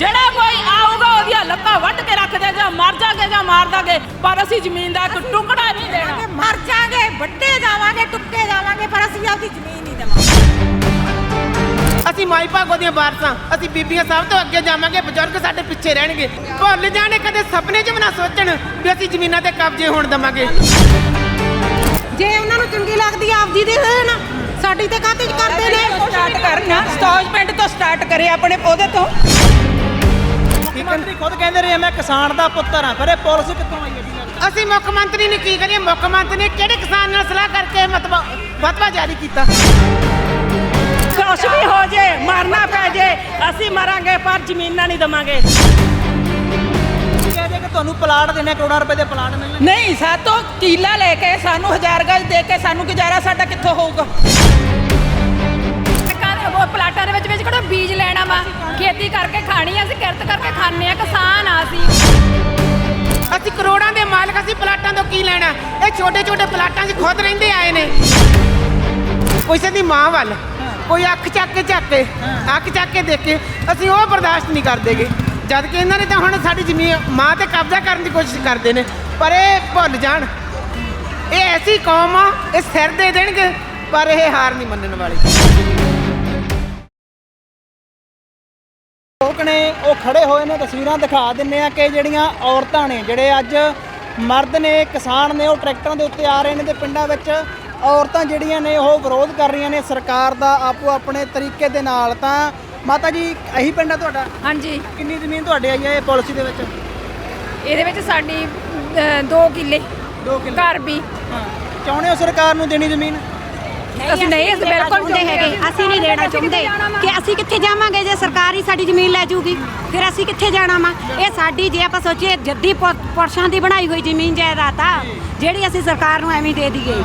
ਜਿਹੜਾ ਕੋਈ ਆਊਗਾ ਉਹਦੀਆਂ ਲੱਤਾਂ ਵੱਢ ਕੇ ਰੱਖ ਦੇ ਜਾਂ ਮਰ ਜਾਗੇ ਜਾਂ ਮਾਰ ਦਾਂਗੇ ਪਰ ਅਸੀਂ ਜ਼ਮੀਨ ਦਾ ਇੱਕ ਟੁਕੜਾ ਨਹੀਂ ਦੇਣਾ। ਮਰ ਜਾਗੇ ਵੱਡੇ ਜਾਵਾਂਗੇ ਟੁੱਟੇ ਜਾਵਾਂਗੇ ਪਰ ਅਸੀਂ ਆਪਦੀ ਜ਼ਮੀਨ ਨਹੀਂ ਦੇਵਾਂਗੇ। ਅਸੀਂ ਮਾਈ ਭਾਗੋ ਦੀਆਂ ਵਾਰਸਾਂ ਅਸੀਂ ਬੀਬੀਆਂ ਸਭ ਤੋਂ ਅੱਗੇ ਜਾਵਾਂਗੇ ਬਜ਼ੁਰਗ ਸਾਡੇ ਪਿੱਛੇ ਰਹਿਣਗੇ। ਭੁੱਲ ਜਾਣੇ ਕਦੇ ਸੁਪਨੇ 'ਚ ਵੀ ਨਾ ਸੋਚਣ ਵੀ ਅਸੀਂ ਜ਼ਮੀਨਾਂ ਤੇ ਕਬਜ਼ੇ ਹੋਣ ਦਵਾਂਗੇ। ਜੇ ਉਹਨਾਂ ਨੂੰ ਚੰਗੀ ਲੱਗਦੀ ਆ ਆਪਦੀ ਦੇ ਦੇਣ ਸਾਡੀ ਤੇ ਕਾਹਤੇ ਕਰਦੇ ਨੇ ਸਟਾਰਟ ਕਰਨਾ ਸਟਾਜ ਪਿੰਡ ਤੋਂ ਸਟਾਰਟ ਕਰੇ ਆਪਣੇ ਉਹਦੇ ਤੋਂ। ਮੁੱਖ ਮੰਤਰੀ ਖੁਦ ਕਹਿੰਦੇ ਰਹੇ ਮੈਂ ਕਿਸਾਨ ਦਾ ਪੁੱਤਰ ਹਾਂ ਪਰ ਇਹ ਪਾਲਿਸੀ ਕਿੱਥੋਂ ਆਈ ਹੈ ਜੀ? ਅਸੀਂ ਮੁੱਖ ਮੰਤਰੀ ਨੂੰ ਕੀ ਕਰੀਏ? ਮੁੱਖ ਮੰਤਰੀ ਨੇ ਕਿਹੜੇ ਕਿਸਾਨ ਨਾਲ ਸਲਾਹ ਕਰਕੇ ਮਤਲਬ ਫਤਵਾ ਜਾਰੀ ਕੀਤਾ? ਕੁਛ ਵੀ ਹੋ ਜੇ ਮਰਨਾ ਪੈ ਜੇ ਅਸੀਂ ਮਰਾਂਗੇ ਪਰ ਜ਼ਮੀਨਾਂ ਨਹੀਂ ਦਵਾਂਗੇ। ਕਿ ਤੁਹਾਨੂੰ ਪਲਾਟ ਦੇਣੇ ਕਰੋੜਾਂ ਰੁਪਏ ਦੇ ਪਲਾਟ ਮਿਲਣੇ ਨਹੀਂ ਸਾਤੋਂ ਕੀਲਾ ਲੈ ਕੇ ਸਾਨੂੰ ਹਜ਼ਾਰ ਗਜ ਦੇ ਕੇ ਸਾਨੂੰ ਗੁਜ਼ਾਰਾ ਸਾਡਾ ਕਿੱਥੋਂ ਹੋਊਗਾ? ਉਹ ਪਲਾਟਾਂ ਦੇ ਵਿੱਚ ਵਿੱਚ ਕਿਹੜਾ ਬੀਜ ਲੈਣਾ ਵਾ? ਖੇਤੀ ਕਰਕੇ ਖਾਣੀ ਆ ਆ, ਕਿਸਾਨ ਆ ਅਸੀਂ। ਅਸੀਂ ਕਰੋੜਾਂ ਦੇ ਮਾਲਕ ਅਸੀਂ ਪਲਾਟਾਂ ਤੋਂ ਕੀ ਲੈਣਾ? ਇਹ ਛੋਟੇ ਛੋਟੇ ਪਲਾਟਾਂ 'ਚ ਖੁਦ ਰਹਿੰਦੇ ਆਏ ਨੇ। ਕਿਸੇ ਦੀ ਮਾਂ ਵੱਲ, ਕੋਈ ਅੱਖ ਚੱਕ ਕੇ ਚੱਕ ਅੱਖ ਚੱਕ ਕੇ ਦੇਖੇ, ਅਸੀਂ ਉਹ ਬਰਦਾਸ਼ਤ ਨਹੀਂ ਕਰਦੇਗੇ ਜਦ ਕਿ ਇਹਨਾਂ ਨੇ ਤਾਂ ਹੁਣ ਸਾਡੀ ਜ਼ਮੀਨ, ਮਾਂ ਤੇ ਕਬਜ਼ਾ ਕਰਨ ਦੀ ਕੋਸ਼ਿਸ਼ ਕਰਦੇ ਨੇ, ਪਰ ਇਹ ਭੁੱਲ ਜਾਣ। ਇਹ ਐਸੀ ਕੌਮ ਆ, ਇਹ ਸਿਰ ਦੇ ਦੇਣਗੇ, ਪਰ ਇਹ ਹਾਰ ਨਹੀਂ ਮੰਨਣ ਵਾਲੀ। ਲੋਕ ਨੇ ਉਹ ਖੜੇ ਹੋਏ ਨੇ ਤਸਵੀਰਾਂ ਦਿਖਾ ਦਿੰਨੇ ਆ ਕਿ ਜਿਹੜੀਆਂ ਔਰਤਾਂ ਨੇ ਜਿਹੜੇ ਅੱਜ ਮਰਦ ਨੇ ਕਿਸਾਨ ਨੇ ਉਹ ਟਰੈਕਟਰਾਂ ਦੇ ਉੱਤੇ ਆ ਰਹੇ ਨੇ ਤੇ ਪਿੰਡਾਂ ਵਿੱਚ ਔਰਤਾਂ ਜਿਹੜੀਆਂ ਨੇ ਉਹ ਵਿਰੋਧ ਕਰ ਰਹੀਆਂ ਨੇ ਸਰਕਾਰ ਦਾ ਆਪੋ ਆਪਣੇ ਤਰੀਕੇ ਦੇ ਨਾਲ। ਤਾਂ ਮਾਤਾ ਜੀ ਇਹੀ ਪਿੰਡ ਆ ਤੁਹਾਡਾ? ਹਾਂਜੀ। ਕਿੰਨੀ ਜ਼ਮੀਨ ਤੁਹਾਡੇ ਆਈ ਹੈ ਇਹ ਪਾਲਿਸੀ ਦੇ ਵਿੱਚ? ਇਹਦੇ ਵਿੱਚ ਸਾਡੀ 2 ਕਿੱਲੇ। 2 ਕਿੱਲੇ। ਘਰ ਵੀ। ਹਾਂ। ਚਾਹੁੰਦੇ ਹੋ ਸਰਕਾਰ ਨੂੰ ਦੇਣੀ ਜ਼ਮੀਨ? ਅਸੀਂ ਨਹੀਂ ਅਸੀਂ ਬਿਲਕੁਲ ਚਾਹੁੰਦੇ ਹੈਗੇ। ਅਸੀਂ ਨਹੀਂ ਦੇਣਾ ਚਾਹੁੰਦੇ ਕਿ ਅਸੀਂ ਕਿੱਥੇ ਜਾਵਾਂਗੇ ਜੇ ਸਰਕਾਰ ਹੀ ਸਾਡੀ ਜ਼ਮੀਨ ਲੈ ਜੂਗੀ ਫਿਰ ਅਸੀਂ ਕਿੱਥੇ ਜਾਣਾ ਵਾ? ਇਹ ਸਾਡੀ ਜੇ ਆਪਾਂ ਸੋਚੀਏ ਜੱਦੀ ਪੁਰਸ਼ਾਂ ਦੀ ਬਣਾਈ ਹੋਈ ਜ਼ਮੀਨ ਜਾਇਦਾਦ ਆ ਜਿਹੜੀ ਅਸੀਂ ਸਰਕਾਰ ਨੂੰ ਐਵੇਂ ਦੇ ਦਈਏ।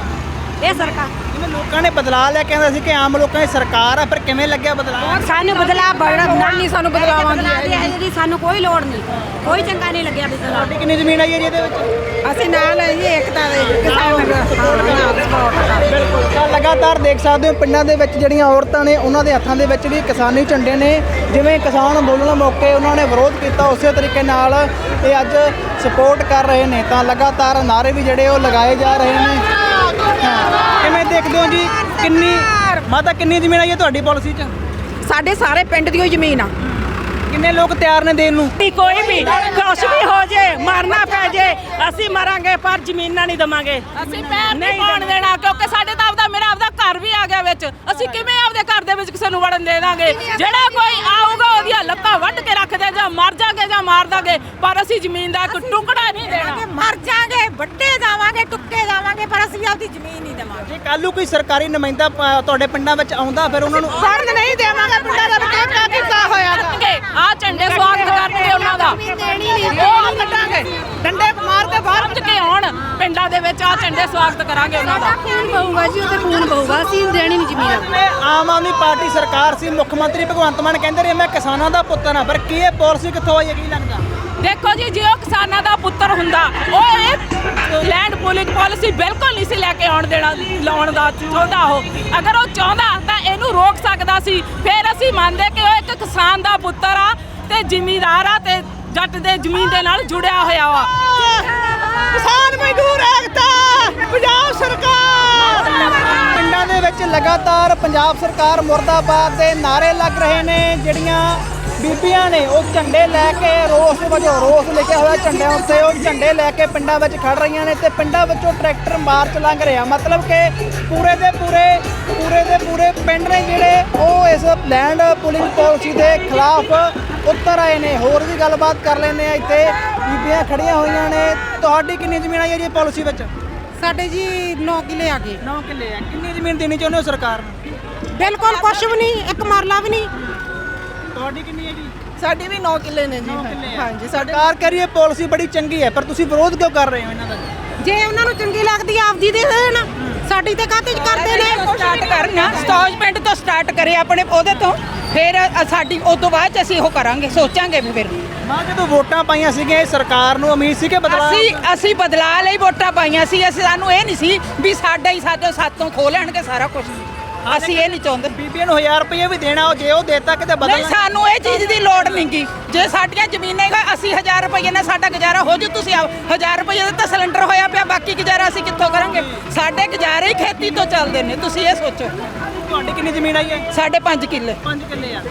ਇਹ ਸਰਕਾਰ ਜਿਵੇਂ ਲੋਕਾਂ ਨੇ ਬਦਲਾ ਲਿਆ ਕਹਿੰਦਾ ਸੀ ਕਿ ਆਮ ਲੋਕਾਂ ਦੀ ਸਰਕਾਰ ਆ ਫਿਰ ਕਿਵੇਂ ਲੱਗਿਆ ਬਦਲਾਅ? ਸਾਨੂੰ ਬਦਲਾ ਬੜਾ ਨਹੀਂ ਸਾਨੂੰ ਬਦਲਾਵਾਂ ਦੀ ਹੈ ਜਿਹੜੀ ਸਾਨੂੰ ਕੋਈ ਲੋੜ ਨਹੀਂ। ਕੋਈ ਚੰਗਾ ਨਹੀਂ ਲੱਗਿਆ ਬਦਲਾ ਤੁਹਾਡੀ ਕਿੰਨੀ ਜ਼ਮੀਨ ਆਈ ਹੈ ਜੀ ਇਹਦੇ ਵਿੱਚ? ਅਸੀਂ ਨਾਲ ਤਾਂ ਲਗਾਤਾਰ ਦੇਖ ਸਕਦੇ ਹੋ, ਪਿੰਡਾਂ ਦੇ ਵਿੱਚ ਜਿਹੜੀਆਂ ਔਰਤਾਂ ਨੇ, ਉਹਨਾਂ ਦੇ ਹੱਥਾਂ ਦੇ ਵਿੱਚ ਵੀ ਕਿਸਾਨੀ ਝੰਡੇ ਨੇ। ਜਿਵੇਂ ਕਿਸਾਨ ਅੰਦੋਲਨ ਮੌਕੇ ਉਹਨਾਂ ਨੇ ਵਿਰੋਧ ਕੀਤਾ, ਉਸੇ ਤਰੀਕੇ ਨਾਲ ਇਹ ਅੱਜ ਸਪੋਰਟ ਕਰ ਰਹੇ ਨੇ। ਤਾਂ ਲਗਾਤਾਰ ਨਾਰੇ ਵੀ ਜਿਹੜੇ ਉਹ ਲਗਾਏ ਜਾ ਰਹੇ ਨੇ। ਕਿਵੇਂ ਦੇਖਦੇ ਹੋ ਜੀ? ਕਿੰਨੀ ਮਾਤਾ, ਕਿੰਨੀ ਜ਼ਮੀਨ ਆਈ ਹੈ ਤੁਹਾਡੀ ਪਾਲਿਸੀ 'ਚ? ਸਾਡੇ ਸਾਰੇ ਪਿੰਡ ਦੀ ਓ ਜ਼ਮੀਨ ਆ। ਕਿੰਨੇ ਲੋਕ ਤਿਆਰ ਨੇ ਦੇਣ ਨੂੰ? ਵੀ ਕੋਈ ਵੀ ਕੁਛ ਵੀ ਹੋ ਜੇ ਮਰਨਾ ਪੈ ਜੇ ਅਸੀਂ ਮਰਾਂਗੇ ਪਰ ਜ਼ਮੀਨਾਂ ਨਹੀਂ ਦਵਾਂਗੇ। ਅਸੀਂ ਪੈਰ ਨਹੀਂ ਪਾਉਣ ਦੇਣਾ ਕਿਉਂਕਿ ਸਾਡੇ ਤਾਂ ਆਪਦਾ ਮੇਰਾ ਆਪਦਾ ਘਰ ਵੀ ਆ ਗਿਆ ਵਿੱਚ। ਅਸੀਂ ਕਿਵੇਂ ਆਪਦੇ ਘਰ ਦੇ ਵਿੱਚ ਕਿਸੇ ਨੂੰ ਵੜਨ ਦੇ ਦਾਂਗੇ? ਜਿਹੜਾ ਕੋਈ ਆਊਗਾ ਉਹਦੀਆਂ ਲੱਤਾਂ ਵੱਢ ਕੇ ਰੱਖ ਦੇ ਜਾਂ ਮਰ ਜਾਗੇ ਜਾਂ ਮਾਰ ਦਾਂਗੇ ਪਰ ਅਸੀਂ ਜ਼ਮੀਨ ਦਾ ਇੱਕ ਟੁਕੜਾ ਨਹੀਂ ਦੇਣਾ। ਮਰ ਜਾਗੇ ਵੱਡੇ ਜਾਵਾਂਗੇ ਟੁੱਟੇ ਜਾਵਾਂਗੇ ਪਰ ਅਸੀਂ ਆਪਦੀ ਜ਼ਮੀਨ ਨਹੀਂ ਦੇਵਾਂਗੇ। ਜੇ ਕੱਲ ਕੋਈ ਸਰਕਾਰੀ ਨੁਮਾਇੰਦਾ ਤੁਹਾਡੇ ਪਿੰਡਾਂ ਵਿੱਚ ਆਉਂਦਾ ਫਿਰ ਉਹਨਾਂ ਨੂੰ ਫਰਦ ਨਹੀਂ ਦੇਵਾਂਗੇ ਪਿੰਡਾਂ ਦਾ ਵਿਕਾਸ ਹੋਇਆ ਆ ਝੰਡੇ ਸਵਾਗਤ ਕਰਨਗੇ ਉਹਨਾਂ ਦਾ। ਉਹ ਕੱਟਾਂਗੇ ਡੰਡੇ ਮਾਰ ਕੇ ਬਾਹਰ ਸਮਝ ਕੇ ਆਉਣ ਪਿੰਡਾਂ ਦੇ ਵਿੱਚ ਆ ਝੰਡੇ ਸਵਾਗਤ ਕਰਾਂਗੇ ਉਹਨਾਂ ਦਾ। ਖੂਨ ਬਹੂਗਾ ਜੀ ਉਹਦੇ ਖੂਨ ਬਹੂਗਾ ਅਸੀਂ ਦੇਣੀ ਨਹੀਂ ਜ਼ਮੀਨ ਆਮ ਆਦਮੀ ਪਾਰਟੀ ਸਰਕਾਰ ਸੀ ਮੁੱਖ ਮੰਤਰੀ ਭਗਵੰਤ ਮਾਨ ਕਹਿੰਦੇ ਰਹੇ ਮੈਂ ਕਿਸਾਨਾਂ ਦਾ ਪੁੱਤਰ ਹਾਂ ਪਰ ਕੀ ਇਹ ਪਾਲਿਸੀ ਕਿੱਥੋਂ ਆਈ ਹੈ ਕੀ ਲੱਗਦਾ? ਦੇਖੋ ਜੀ ਜੇ ਉਹ ਕਿਸਾਨਾਂ ਦਾ ਪੁੱਤਰ ਹੁੰਦਾ ਉਹ ਇਹ ਲੈਂਡ ਪੂਲਿੰਗ ਪਾਲਿਸੀ ਬਿਲਕੁਲ ਨਹੀਂ ਸੀ ਲੈ ਕੇ ਆਉਣ ਦੇਣਾ ਲਾਉਣ ਦਾ ਚਾਹੁੰਦਾ ਉਹ। ਅਗਰ ਉਹ ਚਾਹੁੰਦਾ ਇਹਨੂੰ ਰੋਕ ਸਕਦਾ ਸੀ। ਫਿਰ ਅਸੀਂ ਮੰਨਦੇ ਕਿ ਉਹ ਇੱਕ ਕਿਸਾਨ ਦਾ ਪੁੱਤਰ ਆ ਤੇ ਜ਼ਿਮੀਂਦਾਰ ਆ ਤੇ ਜੱਟ ਦੇ ਜ਼ਮੀਨ ਦੇ ਨਾਲ ਜੁੜਿਆ ਹੋਇਆ ਵਾ। ਕਿਸਾਨ ਮਜ਼ਦੂਰ ਏਕਤਾ ਪੰਜਾਬ ਸਰਕਾਰ। ਪਿੰਡਾਂ ਦੇ ਵਿੱਚ ਲਗਾਤਾਰ ਪੰਜਾਬ ਸਰਕਾਰ ਮੁਰਦਾਬਾਦ ਦੇ ਨਾਰੇ ਲੱਗ ਰਹੇ ਨੇ ਜਿਹੜੀਆਂ ਬੀਬੀਆਂ ਨੇ ਉਹ ਝੰਡੇ ਲੈ ਕੇ ਰੋਸ ਵਜੋਂ ਰੋਸ ਲਿਖਿਆ ਹੋਇਆ ਝੰਡਿਆਂ ਉੱਤੇ। ਉਹ ਝੰਡੇ ਲੈ ਕੇ ਪਿੰਡਾਂ ਵਿੱਚ ਖੜ ਰਹੀਆਂ ਨੇ ਤੇ ਪਿੰਡਾਂ ਵਿੱਚੋਂ ਟਰੈਕਟਰ ਮਾਰਚ ਲੰਘ ਰਿਹਾ। ਮਤਲਬ ਕਿ ਪੂਰੇ ਦੇ ਪੂਰੇ ਪੂਰੇ ਦੇ ਪੂਰੇ ਪਿੰਡ ਨੇ ਜਿਹੜੇ ਉਹ ਇਸ ਲੈਂਡ ਪੁਲਿੰਗ ਪਾਲਿਸੀ ਦੇ ਖਿਲਾਫ ਉੱਤਰ ਆਏ ਨੇ। ਹੋਰ ਵੀ ਗੱਲਬਾਤ ਕਰ ਲੈਂਦੇ ਆ ਇੱਥੇ। ਬੀਬੀਆਂ ਖੜੀਆਂ ਹੋਈਆਂ ਨੇ। ਤੁਹਾਡੀ ਕਿੰਨੀ ਜ਼ਮੀਨ ਆਈ ਹੈ ਜੀ ਪਾਲਿਸੀ ਵਿੱਚ? ਸਾਡੇ ਜੀ 9 ਕਿੱਲੇ ਆ ਗਏ। 9 ਕਿੱਲੇ ਆ। ਕਿੰਨੀ ਜ਼ਮੀਨ ਦੇਣੀ ਚਾਹੁੰਦੇ ਹੋ ਸਰਕਾਰ ਨੂੰ? ਬਿਲਕੁਲ ਕੁਛ ਵੀ ਨਹੀਂ ਇੱਕ ਮਰਲਾ ਵੀ ਨਹੀਂ। ਤੁਹਾਡੀ ਕਿੰਨੀ ਹੈ ਜੀ? ਸਾਡੀ ਵੀ 9 ਕਿੱਲੇ ਨੇ ਜੀ। ਹਾਂਜੀ ਸਰਕਾਰ ਕਹਿ ਰਹੀ ਹੈ ਪਾਲਿਸੀ ਬੜੀ ਚੰਗੀ ਹੈ ਪਰ ਤੁਸੀਂ ਵਿਰੋਧ ਕਿਉਂ ਕਰ ਰਹੇ ਹੋ ਇਹਨਾਂ ਦਾ? ਜੇ ਉਹਨਾਂ ਨੂੰ ਚੰਗੀ ਲੱਗਦੀ ਆ ਆਪਦੀ ਦੇ ਦੇਣ ਸਾਡੀ ਤੇ ਕਾਹਤੇ ਕਰਦੇ ਨੇ? ਸਟਾਰਟ ਕਰਨਾ। ਸਟਾਜ ਪਿੰਡ ਤੋਂ ਸਟਾਰਟ ਕਰੇ ਆਪਣੇ ਉਹਦੇ ਤੋਂ। ਫਿਰ ਅ- ਸਾਡੀ ਉਸ ਤੋਂ ਬਾਅਦ ਚ ਅਸੀਂ ਉਹ ਕਰਾਂਗੇ ਸੋਚਾਂਗੇ ਵੀ ਫਿਰ। ਮਾਂ ਜਦੋਂ ਵੋਟਾਂ ਪਾਈਆਂ ਸੀਗੀਆਂ ਇਹ ਸਰਕਾਰ ਨੂੰ ਉਮੀਦ ਸੀ ਕਿ ਬਦਲਾਅ ਅਸੀਂ ਅਸੀਂ ਬਦਲਾ ਲਈ ਵੋਟਾਂ ਪਾਈਆਂ ਸੀ ਅਸੀਂ ਸਾਨੂੰ ਇਹ ਨਹੀਂ ਸੀ ਵੀ ਸਾਡਾ ਹੀ ਸਾਡੇ ਸਾਤੋਂ ਖੋ ਲੈਣਗੇ ਸਾਰਾ ਕੁਝ ਅਸੀਂ ਇਹ ਨਹੀਂ ਚਾਹੁੰਦੇ। ਬੀਬੀਆਂ ਨੂੰ 1000 ਰੁਪਏ ਵੀ ਦੇਣਾ ਉਹ ਜੇ ਉਹ ਦੇਤਾ ਕਿਤੇ ਬਦਲ ਨਹੀਂ ਸਾਨੂੰ ਇਹ ਚੀਜ਼ ਦੀ ਲੋੜ ਨਹੀਂਗੀ ਜੇ ਸਾਡੀਆਂ ਜ਼ਮੀਨਾਂ ਹੈਗਾ ਅਸੀਂ 1000 ਰੁਪਏ ਨਾਲ ਸਾਡਾ ਗੁਜ਼ਾਰਾ ਹੋ ਜੂ ਤੁਸੀਂ ਆਓ। 1000 ਰੁਪਏ ਦਾ ਤਾਂ ਸਿਲੰਡਰ ਹੋਇਆ ਪਿਆ ਬਾਕੀ ਗੁਜ਼ਾਰਾ ਅਸੀਂ ਕਿੱਥੋਂ ਕਰਾਂਗੇ? ਸਾਡੇ ਗੁਜ਼ਾਰੇ ਹੀ ਖੇਤੀ ਤੋਂ ਚੱਲਦੇ ਨੇ ਤੁਸੀਂ ਇਹ ਸੋਚੋ। ਤੁਹਾਡੀ ਕਿੰਨੀ ਜ਼ਮੀਨ ਆਈ ਹੈ? ਸਾਡੇ 5 ਕਿੱਲੇ। 5 ਕਿੱਲੇ ਆ।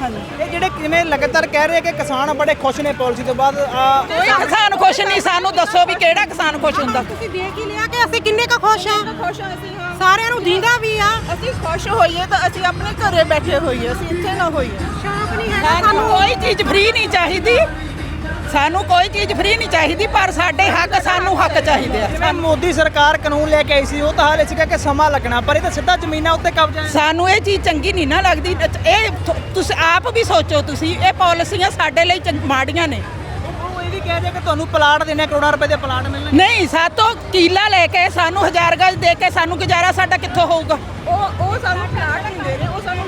ਇਹ ਜਿਹੜੇ ਕਿਵੇਂ ਲਗਾਤਾਰ ਕਹਿ ਰਹੇ ਕਿ ਕਿਸਾਨ ਬੜੇ ਖੁਸ਼ ਨੇ ਪਾਲਿਸੀ ਤੋਂ ਬਾਅਦ ਆ ਕੋਈ ਕਿਸਾਨ ਖੁਸ਼ ਨਹੀਂ ਸਾਨੂੰ ਦੱਸੋ ਵੀ ਕਿਹੜਾ ਕਿਸਾਨ ਖੁਸ਼ ਹੁੰਦਾ। ਤੁਸੀਂ ਦੇਖ ਹੀ ਲਿਆ ਕਿ ਅਸੀਂ ਕਿੰਨੇ ਕੁ ਖੁਸ਼ ਆ ਖੁਸ਼ ਆ ਅਸੀਂ ਸਾਰਿਆਂ ਨੂੰ ਦੀਂਦਾ ਵੀ ਆ। ਅਸੀਂ ਖੁਸ਼ ਹੋਈਏ ਤਾਂ ਅਸੀਂ ਆਪਣੇ ਘਰੇ ਬੈਠੇ ਹੋਈਏ ਅਸੀਂ ਇੱਥੇ ਨਾ ਹੋਈਏ। ਸ਼ੌਕ ਨਹੀਂ ਹੈਗਾ ਸਾਨੂੰ ਕੋਈ ਚੀਜ਼ ਫ੍ਰੀ ਨਹੀਂ ਚਾਹੀਦੀ। ਸਾਨੂੰ ਕੋਈ ਚੀਜ਼ ਫ੍ਰੀ ਨਹੀਂ ਚਾਹੀਦੀ ਪਰ ਸਾਡੇ ਹੱਕ ਸਾਨੂੰ ਹੱਕ ਚਾਹੀਦੇ ਆ। ਜਿਵੇਂ ਮੋਦੀ ਸਰਕਾਰ ਕਾਨੂੰਨ ਲੈ ਕੇ ਆਈ ਸੀ ਉਹ ਤਾਂ ਹਾਲੇ ਸੀਗਾ ਕਿ ਸਮਾਂ ਲੱਗਣਾ ਪਰ ਇਹ ਤਾਂ ਸਿੱਧਾ ਜ਼ਮੀਨਾਂ ਉੱਤੇ ਕਬਜ਼ਾ ਹੈ। ਸਾਨੂੰ ਇਹ ਚੀਜ਼ ਚੰਗੀ ਨਹੀਂ ਨਾ ਲੱਗਦੀ। ਇਹ ਤੁਸੀਂ ਆਪ ਵੀ ਸੋਚੋ ਤੁਸੀਂ ਇਹ ਪਾਲਿਸੀਆਂ ਸਾਡੇ ਲਈ ਮਾੜੀਆਂ ਨੇ। ਕਹਿ ਰਹੇ ਕਿ ਤੁਹਾਨੂੰ ਪਲਾਟ ਦੇਣੇ ਕਰੋੜਾਂ ਰੁਪਏ ਦੇ ਪਲਾਟ ਮਿਲਣੇ ਨਹੀਂ ਸਾਤੋਂ ਕੀਲਾ ਲੈ ਕੇ ਸਾਨੂੰ ਹਜ਼ਾਰ ਗਜ ਦੇ ਕੇ ਸਾਨੂੰ ਗੁਜ਼ਾਰਾ ਸਾਡਾ ਕਿੱਥੋਂ ਹੋਊਗਾ? ਉਹ ਉਹ ਸਾਨੂੰ ਪਲਾਟ ਨਹੀਂ ਦੇ ਰਹੇ ਉਹ ਸਾਨੂੰ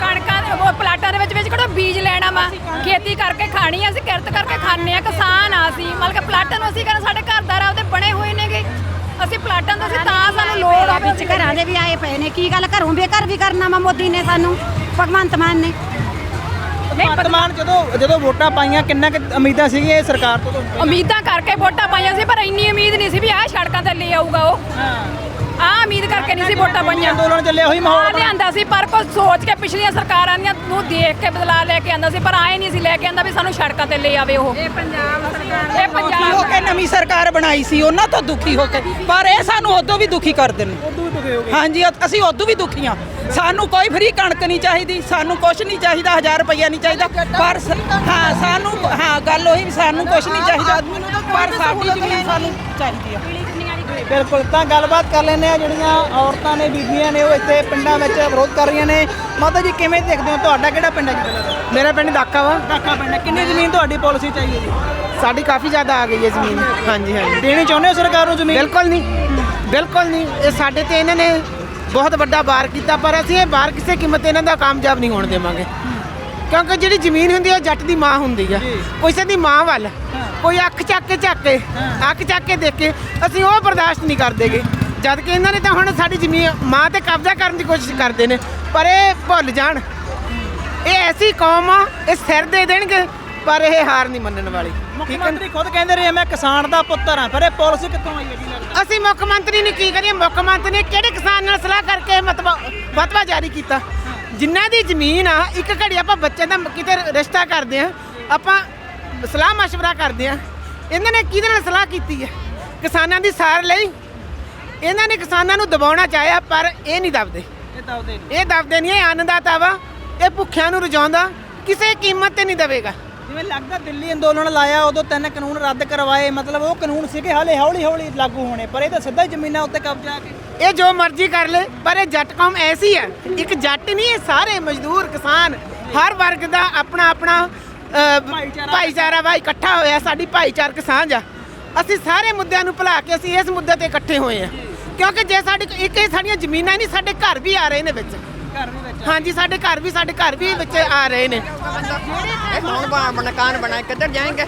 ਕਣਕਾਂ ਦੇ ਉਹ ਪਲਾਟਾਂ ਦੇ ਵਿੱਚ ਵਿੱਚ ਕਿਹੜਾ ਬੀਜ ਲੈਣਾ ਵਾ? ਖੇਤੀ ਕਰਕੇ ਖਾਣੀ ਆ ਅਸੀਂ ਕਿਰਤ ਕਰਕੇ ਖਾਣੇ ਆ ਕਿਸਾਨ ਆ ਅਸੀਂ। ਮਤਲਬ ਕਿ ਪਲਾਟਾਂ ਨੂੰ ਅਸੀਂ ਕਹਿੰਦੇ ਸਾਡੇ ਘਰਦਾਰ ਆਪਦੇ ਬਣੇ ਹੋਏ ਨੇਗੇ। ਅਸੀਂ ਪਲਾਟਾਂ ਤੋਂ ਅਸੀਂ ਤਾਂ ਸਾਨੂੰ ਲੋੜ ਆ ਵਿੱਚ ਘਰਾਂ ਦੇ ਵੀ ਆਏ ਪਏ ਨੇ। ਕੀ ਗੱਲ? ਘਰੋਂ ਬੇਘਰ ਵੀ ਕਰਨਾ ਵਾ ਮੋਦੀ ਨੇ ਸਾਨੂੰ? ਭਗਵੰਤ ਮਾਨ ਨੇ। ਭਗਵੰਤ ਮਾਨ ਜਦੋਂ ਜਦੋਂ ਵੋਟਾਂ ਪਾਈਆਂ ਕਿੰਨਾ ਕੁ ਉਮੀਦਾਂ ਸੀਗੀਆਂ ਇਹ ਸਰਕਾਰ ਤੋਂ? ਉਮੀਦਾਂ ਕਰਕੇ ਵੋਟਾਂ ਪਾਈਆਂ ਸੀ ਪਰ ਇੰਨੀ ਉਮੀਦ ਨਹੀਂ ਸੀ ਵੀ ਆਹ ਸੜਕਾਂ ਤੇ ਲੈ ਆਊਗਾ ਉਹ ਆਹ ਉਮੀਦ ਕਰਕੇ ਨਹੀਂ ਸੀ ਵੋਟਾਂ ਪਾਈਆਂ। ਅੰਦੋਲਨ ਚੱਲਿਆ ਹੋਈ ਮਾਹੌਲ ਆ ਲਿਆਂਦਾ ਸੀ ਪਰ ਕੁਝ ਸੋਚ ਕੇ ਪਿਛਲੀਆਂ ਸਰਕਾਰਾਂ ਦੀਆਂ ਨੂੰ ਦੇਖ ਕੇ ਬਦਲਾ ਲੈ ਕੇ ਆਂਦਾ ਸੀ ਪਰ ਆਏ ਨਹੀਂ ਸੀ ਲੈ ਕੇ ਆਂਦਾ ਵੀ ਸਾਨੂੰ ਸੜਕਾਂ ਤੇ ਲੈ ਆਵੇ ਉਹ। ਇਹ ਪੰਜਾਬ ਸਰਕਾਰ ਇਹ ਦੁਖੀ ਹੋ ਪੰਜਾਬ ਕੇ ਨਵੀਂ ਸਰਕਾਰ ਬਣਾਈ ਸੀ ਉਹਨਾਂ ਤੋਂ ਦੁਖੀ ਹੋ ਕੇ। ਪਰ ਇਹ ਸਾਨੂੰ ਉਦੋਂ ਵੀ ਦੁਖੀ ਕਰਦੇ ਨੇ ਹਾਂਜੀ ਅ- ਅਸੀਂ ਉਦੋਂ ਵੀ ਦੁਖੀ ਹਾਂ। ਸਾਨੂੰ ਕੋਈ ਫ੍ਰੀ ਕਣਕ ਨਹੀਂ ਚਾਹੀਦੀ ਸਾਨੂੰ ਕੁਝ ਨਹੀਂ ਚਾਹੀਦਾ 1000 ਰੁਪਈਆ ਨਹੀਂ ਚਾਹੀਦਾ। ਪਰ ਸ- ਹਾਂ ਸਾਨੂੰ ਹਾਂ ਗੱਲ ਉਹੀ ਵੀ ਸਾਨੂੰ ਕੁਝ ਨਹੀਂ ਚਾਹੀਦਾ। ਪਰ ਸਾਡੀ ਜ਼ਮੀਨ ਸਾਨੂੰ ਚਾਹੀਦੀ ਆ। ਬਿਲਕੁਲ ਤਾਂ ਗੱਲਬਾਤ ਕਰ ਲੈਂਦੇ ਆ ਜਿਹੜੀਆਂ ਔਰਤਾਂ ਨੇ ਬੀਬੀਆਂ ਨੇ ਉਹ ਇੱਥੇ ਪਿੰਡਾਂ ਵਿੱਚ ਵਿਰੋਧ ਕਰ ਰਹੀਆਂ ਨੇ। ਮਾਤਾ ਜੀ ਕਿਵੇਂ ਦੇਖਦੇ ਹੋ? ਤੁਹਾਡਾ ਕਿਹੜਾ ਪਿੰਡ ਹੈ ਜੀ? ਮੇਰਾ ਪਿੰਡ ਦਾਕਾ ਵਾ। ਢਾਕਾ ਪਿੰਡ ਹੈ। ਕਿੰਨੀ ਜ਼ਮੀਨ ਤੁਹਾਡੀ ਪਾਲਿਸੀ ਚਾਹੀਏ ਜੀ? ਸਾਡੀ ਕਾਫੀ ਜ਼ਿਆਦਾ ਆ ਗਈ ਹੈ ਜ਼ਮੀਨ। ਹਾਂਜੀ ਹਾਂਜੀ। ਦੇਣੀ ਚਾਹੁੰਦੇ ਹੋ ਸਰਕਾਰ ਨੂੰ ਜ਼ਮੀਨ? ਬਿਲਕੁਲ ਨਹੀਂ। ਬਿਲਕੁਲ ਨਹੀਂ। ਇਹ ਸਾਡੇ ਤੇ ਇਹਨਾਂ ਨੇ ਬਹੁਤ ਵੱਡਾ ਵਾਰ ਕੀਤਾ ਪਰ ਅਸੀਂ ਇਹ ਵਾਰ ਕਿਸੇ ਕੀਮਤ ਇਹਨਾਂ ਦਾ ਕਾਮਯਾਬ ਨਹੀਂ ਹੋਣ ਦੇਵਾਂਗੇ। ਕਿਉਂਕਿ ਜਿਹੜੀ ਜ਼ਮੀਨ ਹੁੰਦੀ ਹੈ ਉਹ ਜੱਟ ਦੀ ਮਾਂ ਹੁੰਦੀ ਆ। ਕਿਸੇ ਦੀ ਮਾਂ ਵੱਲ ਕੋਈ ਅੱਖ ਚੱਕ ਕੇ ਚੱਕ ਕੇ ਅੱਖ ਚੱਕ ਕੇ ਦੇਖ ਕੇ ਅਸੀਂ ਉਹ ਬਰਦਾਸ਼ਤ ਨਹੀਂ ਕਰਦੇਗੇ। ਜਦ ਕਿ ਇਹਨਾਂ ਨੇ ਤਾਂ ਹੁਣ ਸਾਡੀ ਜ਼ਮੀਨ ਮਾਂ ਤੇ ਕਬਜ਼ਾ ਕਰਨ ਦੀ ਕੋਸ਼ਿਸ਼ ਕਰਦੇ ਨੇ ਪਰ ਇਹ ਭੁੱਲ ਜਾਣ। ਇਹ ਐਸੀ ਕੌਮ ਆ ਇਹ ਸਿਰ ਦੇ ਦੇਣਗੇ ਪਰ ਇਹ ਹਾਰ ਨਹੀਂ ਮੰਨਣ ਵਾਲੀ। ਮੁੱਖ ਮੰਤਰੀ ਖੁਦ ਕਹਿੰਦੇ ਰਹੇ ਮੈਂ ਕਿਸਾਨ ਦਾ ਪੁੱਤਰ ਹਾਂ। ਪਰ ਇਹ ਪਾਲਿਸੀ ਕਿੱਥੋਂ ਆਈ ਹੈ ਜੀ ਲੱਗਦਾ? ਅਸੀਂ ਮੁੱਖ ਮੰਤਰੀ ਨੇ ਕੀ ਕਰੀਏ? ਮੁੱਖ ਮੰਤਰੀ ਨੇ ਕਿਹੜੇ ਕਿਸਾਨ ਨਾਲ ਸਲਾਹ ਕਰਕੇ ਮਤਲਬ ਫਤਵਾ ਜਾਰੀ ਕੀਤਾ? ਜਿੰਨਾ ਦੀ ਜ਼ਮੀਨ ਆ ਇੱਕ ਘੜੀ ਆਪਾਂ ਬੱਚੇ ਦਾ ਕਿਤੇ ਰਿਸ਼ਤਾ ਕਰਦੇ ਆ ਆਪਾਂ ਸਲਾਹ مشਵਰਾ ਕਰਦੇ ਆ। ਇਹਨਾਂ ਨੇ ਕਿਹਦੇ ਨਾਲ ਸਲਾਹ ਕੀਤੀ ਹੈ ਕਿਸਾਨਾਂ ਦੀ ਸਾਰ ਲਈ। ਇਹਨਾਂ ਨੇ ਕਿਸਾਨਾਂ ਨੂੰ ਦਬਾਉਣਾ ਚਾਹਿਆ ਪਰ ਇਹ ਨਹੀਂ ਦਬਦੇ। ਇਹ ਦਬਦੇ ਨਹੀਂ। ਇਹ ਦਬਦੇ ਨਹੀਂ ਇਹ ਵਾ ਇਹ ਭੁੱਖਿਆਂ ਨੂੰ ਰਜਾਉਂਦਾ ਕਿਸੇ ਕੀਮਤ ਤੇ ਨਹੀਂ ਦਵੇਗਾ। ਜਿਵੇਂ ਲੱਗਦਾ ਦਿੱਲੀ ਅੰਦੋਲਨ ਲਾਇਆ ਉਦੋਂ ਤਿੰਨ ਕਾਨੂੰਨ ਰੱਦ ਕਰਵਾਏ ਮਤਲਬ ਉਹ ਕਾਨੂੰਨ ਸੀਗੇ ਹਾਲੇ ਹੌਲੀ ਹੌਲੀ ਲਾਗੂ ਹੋਣੇ ਪਰ ਇਹ ਤਾਂ ਸਿੱਧਾ ਜ਼ਮੀਨਾਂ ਉੱਤੇ ਕਬਜ਼ਾ ਕੇ ਇਹ ਜੋ ਮਰਜ਼ੀ ਕਰ ਲੇ ਪਰ ਇਹ ਜੱਟ ਕੌਮ ਐਸੀ ਹੈ। ਇੱਕ ਜੱਟ ਨਹੀਂ ਇਹ ਸਾਰੇ ਮਜ਼ਦੂਰ ਕਿਸਾਨ ਹਰ ਵਰਗ ਦਾ ਆਪਣਾ ਆਪਣਾ ਭਾਈਚਾਰਾ। ਭਾਈਚਾਰਾ ਵਾ ਇਕੱਠਾ ਹੋਇਆ ਸਾਡੀ ਭਾਈਚਾਰਕ ਸਾਂਝ ਆ। ਅਸੀਂ ਸਾਰੇ ਮੁੱਦਿਆਂ ਨੂੰ ਭੁਲਾ ਕੇ ਅਸੀਂ ਇਸ ਮੁੱਦੇ ਤੇ ਇਕੱਠੇ ਹੋਏ ਆ ਕਿਉਂਕਿ ਜੇ ਸਾਡੀ ਇੱਕ ਇਹ ਸਾਡੀਆਂ ਜ਼ਮੀਨਾਂ ਹੀ ਨਹੀਂ ਸਾਡੇ ਘਰ ਵੀ ਆ ਰਹੇ ਨੇ ਵਿੱਚ। ਘਰ ਵੀ ਵਿੱਚ ਹਾਂਜੀ ਸਾਡੇ ਘਰ ਵੀ ਸਾਡੇ ਘਰ ਵੀ ਵਿੱਚ ਆ ਰਹੇ ਨੇ। ਮਕਾਨ ਬਣਾਏ ਕਿੱਧਰ ਜਾਏਂਗੇ?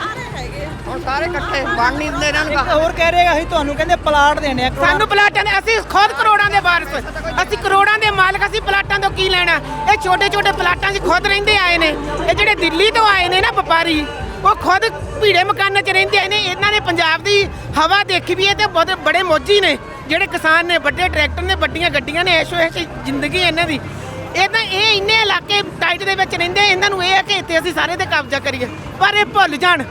ਹੁਣ ਸਾਰੇ ਇਕੱਠੇ ਬਣ ਨਹੀਂ ਦਿੰਦੇ ਇਹਨਾਂ ਇੱਕ ਨੂੰ ਹੋਰ ਕਹਿ ਰਹੇ ਅਸੀਂ ਤੁਹਾਨੂੰ ਕਹਿੰਦੇ ਪਲਾਟ ਦੇਣੇ ਆ ਕਰੋੜਾਂ ਸਾਨੂੰ ਪਲਾਟਾਂ ਦੇ ਅਸੀਂ ਖੁਦ ਕਰੋੜਾਂ ਦੇ ਵਾਰਸ। ਅਸੀਂ ਕਰੋੜਾਂ ਦੇ ਮਾਲਕ ਅਸੀਂ ਪਲਾਟਾਂ ਤੋਂ ਕੀ ਲੈਣਾ? ਇਹ ਛੋਟੇ ਛੋਟੇ ਪਲਾਟਾਂ 'ਚ ਖੁਦ ਰਹਿੰਦੇ ਆਏ ਨੇ। ਇਹ ਜਿਹੜੇ ਦਿੱਲੀ ਤੋਂ ਆਏ ਨੇ ਨਾ ਵਪਾਰੀ ਉਹ ਖੁਦ ਭੀੜੇ ਮਕਾਨਾਂ 'ਚ ਰਹਿੰਦੇ ਆਏ ਨੇ। ਇਹਨਾਂ ਨੇ ਪੰਜਾਬ ਦੀ ਹਵਾ ਦੇਖੀ ਵੀ ਹੈ ਤੇ ਬਹੁਤ ਬੜੇ ਮੋਜੀ ਨੇ। ਜਿਹੜੇ ਕਿਸਾਨ ਨੇ ਵੱਡੇ ਟਰੈਕਟਰ ਨੇ ਵੱਡੀਆਂ ਗੱਡੀਆਂ ਨੇ ਐਸ਼ੋ ਐਸ਼ ਜ਼ਿੰਦਗੀ ਹੈ ਇਹਨਾਂ ਦੀ। ਇਹ ਤਾਂ ਇਹ ਇੰਨੇ ਇਲਾਕੇ ਟਾਈਟ ਦੇ ਵਿੱਚ ਰਹਿੰਦੇ ਇਹਨਾਂ ਨੂੰ ਇਹ ਹੈ ਕਿ ਇੱਥੇ ਅਸੀਂ ਸਾਰੇ ਤੇ ਕਬਜ਼ਾ ਕਰੀਏ। ਪਰ ਇਹ ਭੁੱਲ ਜਾਣ।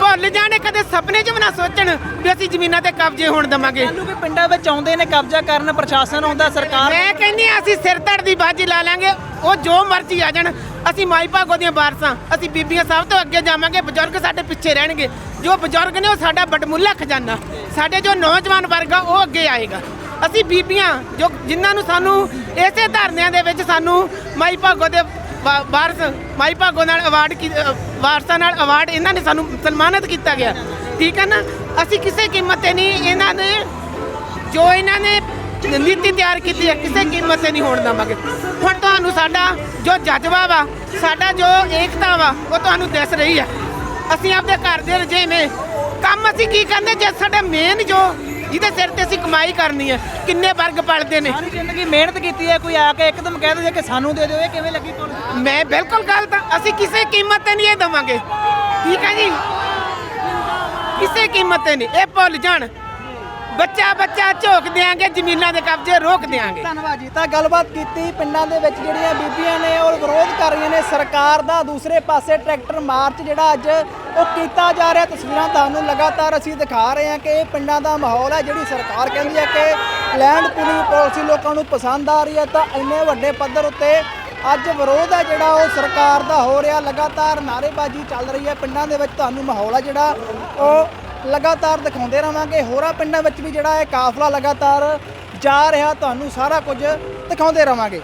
ਭੁੱਲ ਜਾਣ ਕਦੇ ਸੁਪਨੇ 'ਚ ਵੀ ਨਾ ਸੋਚਣ ਵੀ ਅਸੀਂ ਜ਼ਮੀਨਾਂ ਤੇ ਕਬਜ਼ੇ ਹੋਣ ਦੇਵਾਂਗੇ। ਸਾਨੂੰ ਵੀ ਪਿੰਡਾਂ ਵਿੱਚ ਆਉਂਦੇ ਨੇ ਕਬਜ਼ਾ ਕਰਨ ਪ੍ਰਸ਼ਾਸਨ ਆਉਂਦਾ ਸਰਕਾਰ ਮੈਂ ਕਹਿੰਦੀ ਹਾਂ ਅਸੀਂ ਸਿਰ ਧੜ ਦੀ ਬਾਜੀ ਲਾ ਲਾਂਗੇ ਉਹ ਜੋ ਮਰਜ਼ੀ ਆ ਜਾਣ। ਅਸੀਂ ਮਾਈ ਭਾਗੋ ਦੀਆਂ ਵਾਰਸਾਂ ਅਸੀਂ ਬੀਬੀਆਂ ਸਭ ਤੋਂ ਅੱਗੇ ਜਾਵਾਂਗੇ ਬਜ਼ੁਰਗ ਸਾਡੇ ਪਿੱਛੇ ਰਹਿਣਗੇ। ਜੋ ਬਜ਼ੁਰਗ ਨੇ ਉਹ ਸਾਡਾ ਬਟਮੁੱਲਾ ਖਜ਼ਾਨਾ ਸਾਡੇ ਜੋ ਨੌਜਵਾਨ ਵਰਗ ਆ ਉਹ ਅੱਗੇ ਆਏਗਾ। ਅਸੀਂ ਬੀਬੀਆਂ ਜੋ ਜਿਨ੍ਹਾਂ ਨੂੰ ਸਾਨੂੰ ਇਸੇ ਧਰਨਿਆਂ ਦੇ ਵਿੱਚ ਸਾਨੂੰ ਮਾਈ ਭਾਗੋ ਦੇ ਵਾਰਸ ਮਾਈ ਭਾਗੋ ਨਾਲ ਅਵਾਰਡ ਵਾਰਸਾਂ ਨਾਲ ਅਵਾਰਡ ਇਹਨਾਂ ਨੇ ਸਾਨੂੰ ਸਨਮਾਨਿਤ ਕੀਤਾ ਗਿਆ। ਠੀਕ ਹੈ ਨਾ? ਅਸੀਂ ਕਿਸੇ ਕੀਮਤ ਤੇ ਨਹੀਂ, ਇਹਨਾਂ ਨੇ ਜੋ ਇਹਨਾਂ ਨੇ ਨੀਤੀ ਤਿਆਰ ਕੀਤੀ ਹੈ, ਕਿਸੇ ਕੀਮਤ ਤੇ ਨਹੀਂ ਹੋਣ ਦੇਵਾਂਗੇ। ਹੁਣ ਤੁਹਾਨੂੰ ਸਾਡਾ ਜੋ ਜਜ਼ਬਾ ਵਾ, ਸਾਡਾ ਜੋ ਏਕਤਾ ਵਾ, ਉਹ ਤੁਹਾਨੂੰ ਦਿਸ ਰਹੀ ਹੈ। ਅਸੀਂ ਆਪਦੇ ਘਰ ਦੇ ਰਜੇਵੇਂ ਕੰਮ ਅਸੀਂ ਕੀ ਕਰਦੇ ਜੇ ਸਾਡਾ ਮੇਨ ਜੋ ਜਿਹਦੇ ਸਿਰ ਤੇ ਅਸੀਂ ਕਮਾਈ ਕਰਨੀ ਹੈ। ਕਿੰਨੇ ਵਰਗ ਪਲਦੇ ਨੇ? ਸਾਰੀ ਜ਼ਿੰਦਗੀ ਮਿਹਨਤ ਕੀਤੀ ਹੈ ਕੋਈ ਆ ਕੇ ਇੱਕਦਮ ਕਹਿ ਦਿੰਦੇ ਕਿ ਸਾਨੂੰ ਦੇ ਦਿਓ ਇਹ ਕਿਵੇਂ ਲੱਗੀ ਤੁਹਾਨੂੰ? ਮੈਂ ਬਿਲਕੁਲ ਗਲਤ। ਅਸੀਂ ਕਿਸੇ ਕੀਮਤ ਤੇ ਨਹੀਂ ਇਹ ਦਵਾਂਗੇ। ਠੀਕ ਹੈ ਜੀ? ਕਿਸੇ ਕੀਮਤ ਤੇ ਨਹੀਂ ਇਹ ਭੁੱਲ ਜਾਣ। ਬੱਚਾ ਬੱਚਾ ਝੋਕ ਦਿਆਂਗੇ, ਜ਼ਮੀਨਾਂ ਦੇ ਕਬਜ਼ੇ ਰੋਕ ਦਿਆਂਗੇ। ਧੰਨਵਾਦ ਜੀ। ਤਾਂ ਗੱਲਬਾਤ ਕੀਤੀ ਪਿੰਡਾਂ ਦੇ ਵਿੱਚ ਜਿਹੜੀਆਂ ਬੀਬੀਆਂ ਨੇ, ਉਹ ਵਿਰੋਧ ਕਰ ਰਹੀਆਂ ਨੇ। ਸਰਕਾਰ ਦਾ ਦੂਸਰੇ ਪਾਸੇ ਟਰੈਕਟਰ ਮਾਰਚ ਜਿਹੜਾ ਅੱਜ ਉਹ ਕੀਤਾ ਜਾ ਰਿਹਾ। ਤਸਵੀਰਾਂ ਤੁਹਾਨੂੰ ਲਗਾਤਾਰ ਅਸੀਂ ਦਿਖਾ ਰਹੇ ਹਾਂ ਕਿ ਇਹ ਪਿੰਡਾਂ ਦਾ ਮਾਹੌਲ ਹੈ। ਜਿਹੜੀ ਸਰਕਾਰ ਕਹਿੰਦੀ ਹੈ ਕਿ ਲੈਂਡ ਪੂਰੀ ਪਾਲਿਸੀ ਲੋਕਾਂ ਨੂੰ ਪਸੰਦ ਆ ਰਹੀ ਹੈ, ਤਾਂ ਇੰਨੇ ਵੱਡੇ ਪੱਧਰ ਉੱਤੇ ਅੱਜ ਵਿਰੋਧ ਹੈ ਜਿਹੜਾ ਉਹ ਸਰਕਾਰ ਦਾ ਹੋ ਰਿਹਾ। ਲਗਾਤਾਰ ਨਾਅਰੇਬਾਜ਼ੀ ਚੱਲ ਰਹੀ ਹੈ ਪਿੰਡਾਂ ਦੇ ਵਿੱਚ। ਤੁਹਾਨੂੰ ਮਾਹੌਲ ਹੈ ਜਿਹੜਾ ਉਹ ਲਗਾਤਾਰ ਦਿਖਾਉਂਦੇ ਰਵਾਂਗੇ ਹੋਰਾਂ ਪਿੰਡਾਂ ਵਿੱਚ ਵੀ ਜਿਹੜਾ ਇਹ ਕਾਫਲਾ ਲਗਾਤਾਰ ਜਾ ਰਿਹਾ, ਤੁਹਾਨੂੰ ਸਾਰਾ ਕੁਝ ਦਿਖਾਉਂਦੇ ਰਵਾਂਗੇ